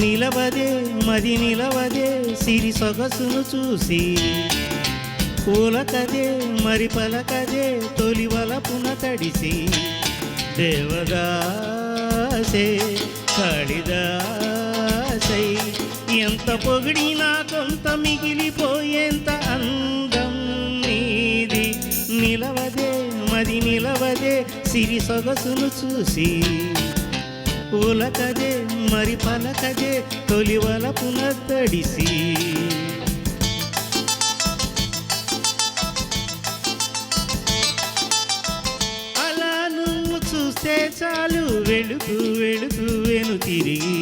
నిలవదే మది నిలవదే సిరి సొగసును చూసి. పూలకదే మరి పలకదే తొలి వలపున తడిసి. దేవదాసే కాళిదాసై ఎంత పొగిడినా కొంత మిగిలిపోయేంత అందం నీది. నిలవదే మది నిలవదే సిరి సొగసును చూసి. పూలకదే మరి పలకదే తొలి వలపున తడిసి అలా నువ్వు చూస్తే చాలు వెళుతూ వెళుతూ వెను తిరిగి.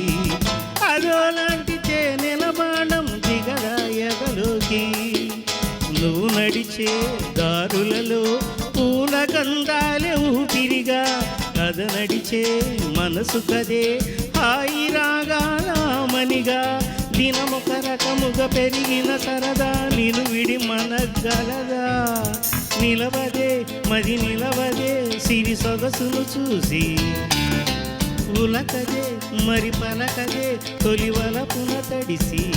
అదోలాంటి చేనెల బాణం దిగదా ఎగలోకి నువ్వు నడిచే దారులలో పూల గంధాలే ఊపిరిగా. కథ నడిచే మనసు కదే హాయి రాగాలామనిగా దినమొక రకముగా పెరిగిన సరదా నిలు విడి మనగలదా. నిలవదే మది నిలవదే సిరి సొగసును చూసి. ఉలకదే మరి పలకదే తొలివల పున తడిసి.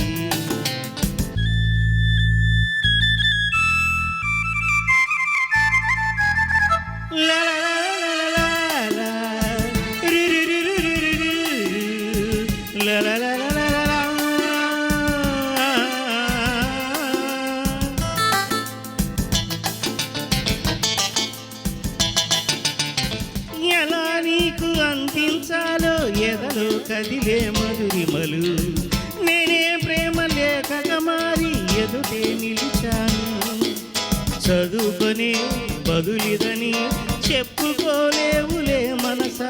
la la la ఎలా నీకు అందించాలో ఎదలో కదిలే మధురిమలు నేనే ప్రేమ లేఖగా మారి ఎదుటే నిలిచాను. చదువుకొని బదులిదని చెప్పుకోలేవులే మనస.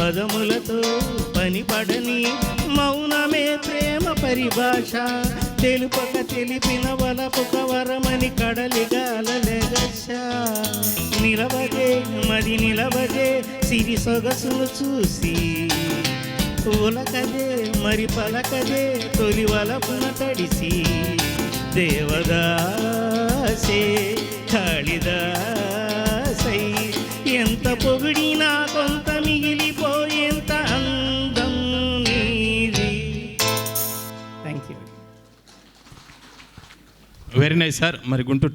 పదములతో కనిపడని మౌనమే ప్రేమ పరిభాష. తెలుపక తెలిపిన వలపుక వరమని కడలిగాలెగశ నిలవదే మది నిలవదే సిరి సొగసును చూసి. ఉలకదే మరి పలకదే తొలి వలపున తడిసి. దేవదాసే కాళిదాసై ఎంత పొగిడినా కొంత మిగిలిపో వెరీ నైస్ సార్ మరి గుంటూరు